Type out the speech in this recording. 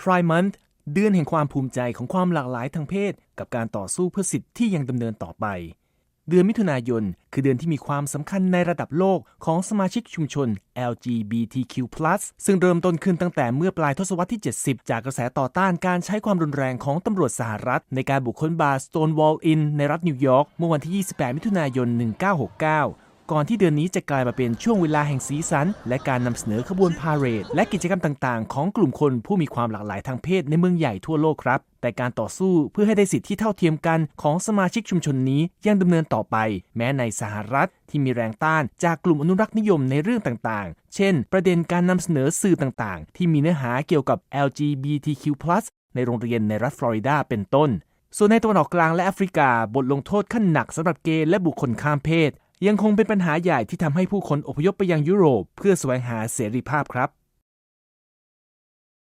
Pride Month เดือนแห่งความภูมิใจของความหลากหลายทางเพศ กับการต่อสู้เพื่อสิทธิ์ที่ยังดำเนินต่อไป เดือนมิถุนายน คือเดือนที่มีความสำคัญในระดับโลกของสมาชิกชุมชน LGBTQ+ ซึ่งเริ่มต้นขึ้นตั้งแต่เมื่อปลายทศวรรษที่ 70 จากกระแสต่อต้านการใช้ความรุนแรงของตำรวจสหรัฐ ในการบุกค้นบาร์ Stonewall Inn ในรัฐนิวยอร์กเมื่อวันที่ 28 มิถุนายน 1969 ก่อนที่เดือนนี้จะกลายมาเป็นช่วงเวลาแห่งสีสัน และการนำเสนอขบวนพาเหรด และกิจกรรมต่างๆ ของกลุ่มคนผู้มีความหลากหลายทางเพศในเมืองใหญ่ทั่วโลกครับ แต่การต่อสู้เพื่อให้ได้สิทธิที่เท่าเทียมกันของสมาชิกชุมชนนี้ยังดำเนินต่อไป แม้ในสหรัฐที่มีแรงต้านจากกลุ่มอนุรักษ์นิยมในเรื่องต่างๆ เช่น ประเด็นการนำเสนอสื่อต่างๆ ที่มีเนื้อหาเกี่ยวกับ LGBTQ+ ในโรงเรียนในรัฐฟลอริดาเป็นต้นส่วนในตะวันออกกลางและแอฟริกา บทลงโทษขั้นหนักสำหรับเกย์และบุคคลข้ามเพศ ยังคงเป็นปัญหาใหญ่ที่ทำให้ผู้คนอพยพไปยังยุโรปเพื่อแสวงหาเสรีภาพครับ